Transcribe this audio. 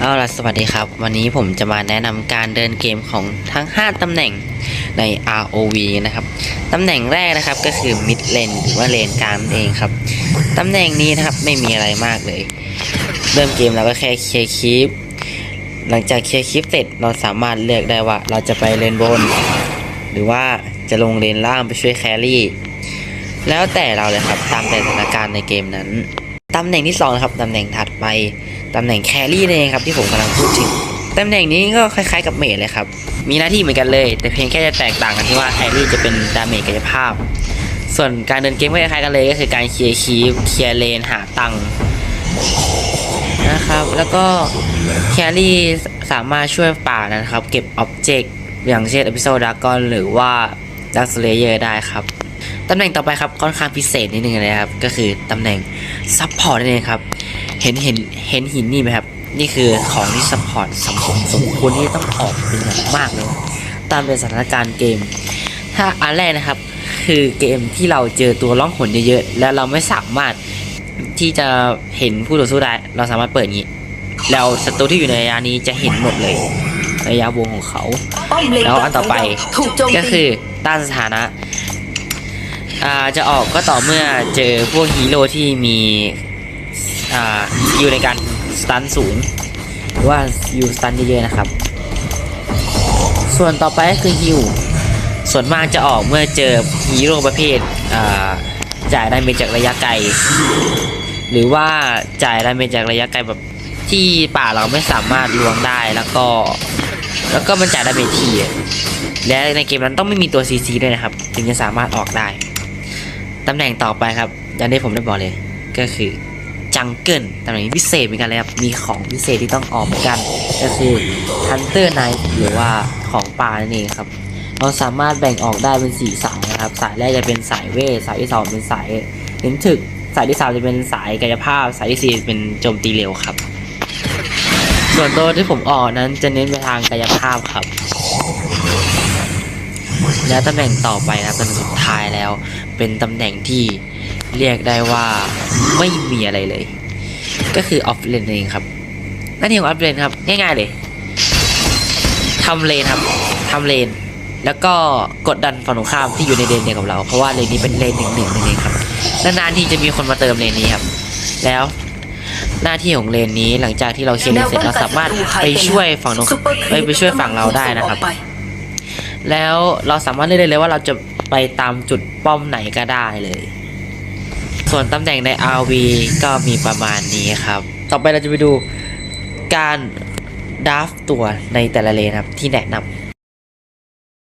เอาล่ะสวัสดีครับ วันนี้ผมจะมาแนะนำการเดินเกมของทั้ง 5ตำแหน่งใน ROV นะครับตำแหน่งแรกนะครับก็คือ mid lane หรือว่าเลนกลางนั่นเองครับตำแหน่งนี้นะครับไม่มีอะไรมากเลย เริ่มเกมเราก็แค่เคลียร์คลิป หลังจากเคลียร์คลิปเสร็จเราสามารถเลือกได้ว่าเราจะไปเลนบน หรือว่าจะลงเลนล่างไปช่วยแครี่แล้วแต่เราเลยครับตามแต่สถานการณ์ในเกมนั้น ตำแหน่งที่สองนะครับตำแหน่งถัดไปตำแหน่งแครี่นั่นเองครับที่ผมกำลังพูดถึงตำแหน่งนี้ก็คล้ายๆกับเมจเลยครับ มีหน้าที่เหมือนกันเลย แต่เพียงแค่จะแตกต่างกันที่ว่าแครี่จะเป็นดาเมจกายภาพ ส่วนการเดินเกมก็คล้ายกันเลยก็คือการเคลียร์คีฟเคลียร์เลนหาตังนะครับ แล้วก็แครี่สามารถช่วยป่านะครับ เก็บอ็อบเจกต์อย่างเช่นอพิโซดากอนหรือว่า ดักสเลเยอร์ได้ครับ ตำแหน่งต่อไปครับค่อนข้างพิเศษนิดนึงนะครับ ก็คือตำแหน่งซัพพอร์ตนั่นเองครับ เห็นเห็นเห็นหินนี่ไหมครับ นี่คือของที่ซัพพอร์ตสมสมควรที่ต้องออกเป็นอย่างมากเลย ตามเป็นสถานการณ์เกม ถ้าอันแรกนะครับ คือเกมที่เราเจอตัวล่องหนเยอะๆ แล้วเราไม่สามารถที่จะเห็นผู้ต่อสู้ได้ เราสามารถเปิดงี้แล้วศัตรูที่อยู่ในระยะนี้จะเห็นหมดเลยระยะวงของเขา แล้วอันต่อไปก็คือ ต้านสถานะอ่าจะออกก็ต่อเมื่อเจอพวกฮีโร่ที่มีอ่าอยู่ในการสตันสูงหรือว่าอยู่สตันเยอะๆนะครับ ส่วนต่อไปก็คือฮิวส่วนมากจะออกเมื่อเจอฮีโร่ประเภทอ่าจ่ายได้เมจจากระยะไกล หรือว่าจ่ายได้เมจจากระยะไกลแบบที่ป่าเราไม่สามารถลวงได้แล้วก็ แล้วก็มันจ่ายได้เมจที และในเกมนั้นต้องไม่มีตัว CC ด้วยนะครับ ถึงจะสามารถออกได้ ตำแหน่งต่อไปครับอย่างที่ผมได้บอกเลย ก็คือจังเกิลตำแหน่งพิเศษเหมือนกันเลยครับ มีของพิเศษที่ต้องออกเหมือนกัน ก็คือ Hunter Knight หรือว่าของป่านั่นเองครับ เราสามารถแบ่งออกได้เป็นสี่สายนะครับ สายแรกจะเป็นสายเวท สายที่สองเป็นสายเน้นถึก สายที่สามจะเป็นสายกายภาพ สายที่สี่เป็นโจมตีเร็วครับ ส่วนตัวที่ผมออกนั้นจะเน้นไปทางกายภาพครับ แล้วตำแหน่งต่อไปนะครับตำแหน่งสุดท้ายแล้ว เป็นตำแหน่งที่เรียกได้ว่าไม่มีอะไรเลย ก็คือออฟเลนเองครับหน้าที่ของออฟเลนครับ ง่ายๆเลยทำเลนครับทำเลน แล้วก็กดดันฝั่งตรงข้ามที่อยู่ในเลนเดียวกับเรา เพราะว่าเลนนี้เป็นเลนหนึ่งหนึ่งนั่นเองครับนานๆที่จะมีคนมาเติมเลนนี้ครับ แล้วหน้าที่ของเลนนี้หลังจากที่เราเคลียร์เลนเสร็จเราสามารถไปช่วยฝั่งตรงไปไปช่วยฝั่งเราได้นะครับ แล้วเราสามารถเลือกได้เลยว่าเราจะไปตามจุดป้อมไหนก็ได้เลย ส่วนตำแหน่งใน RV ก็มีประมาณนี้ครับ ต่อไปเราจะไปดูการดัฟตัวในแต่ละเลนครับที่แนะนำ